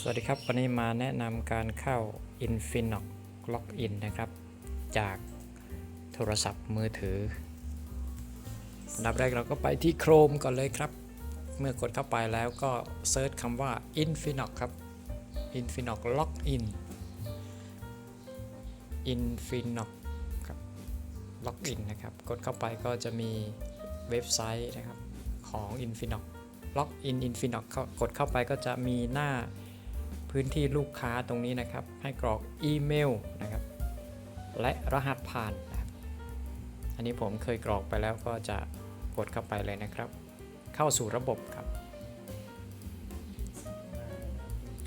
สวัสดีครับ วันนี้มาแนะนำการเข้า Infinox Login นะครับ จากโทรศัพท์มือถืออันดับแรกเราก็ไปที่ Chrome ก่อนเลยครับ เมื่อกดเข้าไปแล้วก็เซิร์ชคำว่า Infinox ครับ Infinox Login Infinox ครับ Login นะครับ กดเข้าไปก็จะมีเว็บไซต์นะครับของ Infinox Login Infinox กดเข้าไปก็จะมีหน้า พื้นที่ลูกค้าตรงนี้นะครับ ให้กรอกอีเมลนะครับ และรหัสผ่านนะครับอันนี้ผมเคยกรอกไปแล้วก็จะกดเข้าไปเลยนะครับ เข้าสู่ระบบครับ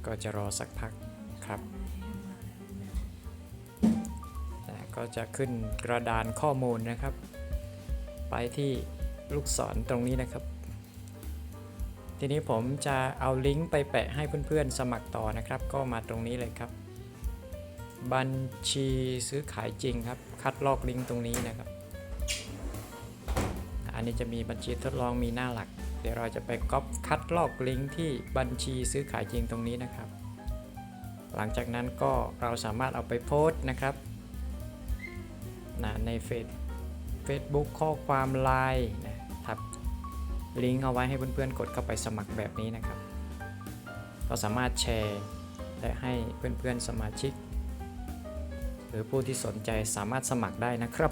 ก็จะรอสักพักครับก็จะขึ้นกระดานข้อมูลนะครับ ไปที่ลูกศรตรงนี้นะครับ ทีนี้ผมจะเอาลิงก์ไปแปะให้เพื่อนๆ สมัครต่อนะครับ ก็มาตรงนี้เลยครับ บัญชีซื้อขายจริงครับ คัดลอกลิงก์ตรงนี้นะครับ อันนี้จะมีบัญชีทดลองมีหน้าหลัก เดี๋ยวเราจะไปก๊อปคัดลอกลิงก์ที่บัญชีซื้อขายจริงตรงนี้นะครับ หลังจากนั้นก็เราสามารถเอาไปโพสต์นะครับนะในเฟซ Facebook ข้อความไลน์นะ ลิงก์เอาไว้ให้เพื่อนๆ กดเข้าไปสมัครแบบนี้นะครับก็สามารถแชร์และให้เพื่อนๆสมาชิก หรือผู้ที่สนใจสามารถสมัครได้นะครับ